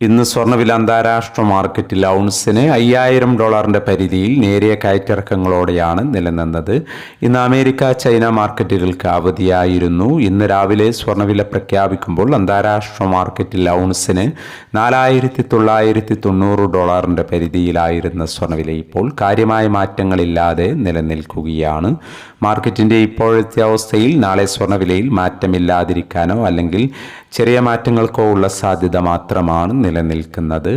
ഇന്ന് സ്വർണവില അന്താരാഷ്ട്ര മാർക്കറ്റിൽ ഔൺസിന് അയ്യായിരം ഡോളറിന്റെ പരിധിയിൽ നേരിയ കയറ്റിറക്കങ്ങളോടെയാണ് നിലനിന്നത്. ഇന്ന് അമേരിക്ക ചൈന മാർക്കറ്റുകൾക്ക് അവധിയായിരുന്നു. ഇന്ന് രാവിലെ സ്വർണവില പ്രഖ്യാപിക്കുമ്പോൾ അന്താരാഷ്ട്ര മാർക്കറ്റിൽ ഔൺസിന് നാലായിരത്തി തൊള്ളായിരത്തി തൊണ്ണൂറ് ഡോളറിന്റെ പരിധിയിലായിരുന്ന സ്വർണവില ഇപ്പോൾ കാര്യമായ മാറ്റങ്ങളില്ലാതെ നിലനിൽക്കുകയാണ്. മാർക്കറ്റിന്റെ ഇപ്പോഴത്തെ അവസ്ഥയിൽ നാളെ സ്വർണവിലയിൽ മാറ്റമില്ലാതിരിക്കാനോ അല്ലെങ്കിൽ ചെറിയ മാറ്റങ്ങൾക്കോ ഉള്ള സാധ്യത മാത്രമാണ് നിലനിൽക്കുന്നത്.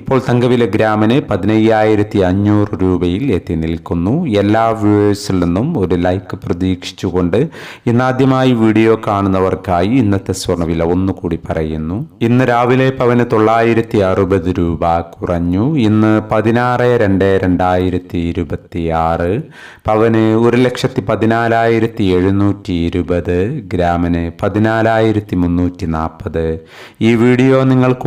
ഇപ്പോൾ തങ്കവില ഗ്രാമിന് പതിനയ്യായിരത്തി അഞ്ഞൂറ് രൂപയിൽ എത്തി നിൽക്കുന്നു. എല്ലാ വ്യൂവേഴ്സിൽ നിന്നും ഒരു ലൈക്ക് പ്രതീക്ഷിച്ചുകൊണ്ട് ഇന്നാദ്യമായി വീഡിയോ കാണുന്നവർക്കായി ഇന്നത്തെ സ്വർണവില ഒന്നുകൂടി പറയുന്നു. ഇന്ന് രാവിലെ പവന് തൊള്ളായിരത്തി അറുപത് രൂപ കുറഞ്ഞു. ഇന്ന് പതിനാറ് രണ്ട് രണ്ടായിരത്തി ഇരുപത്തി ആറ് പവന് ഒരു ലക്ഷത്തി പതിനാലായിരത്തി എഴുന്നൂറ്റി ഇരുപത് ഗ്രാമിന് പതിനാലായിരത്തി മുന്നൂറ്റി നാൽപ്പത് ഈ വീഡിയോ നിങ്ങൾക്ക്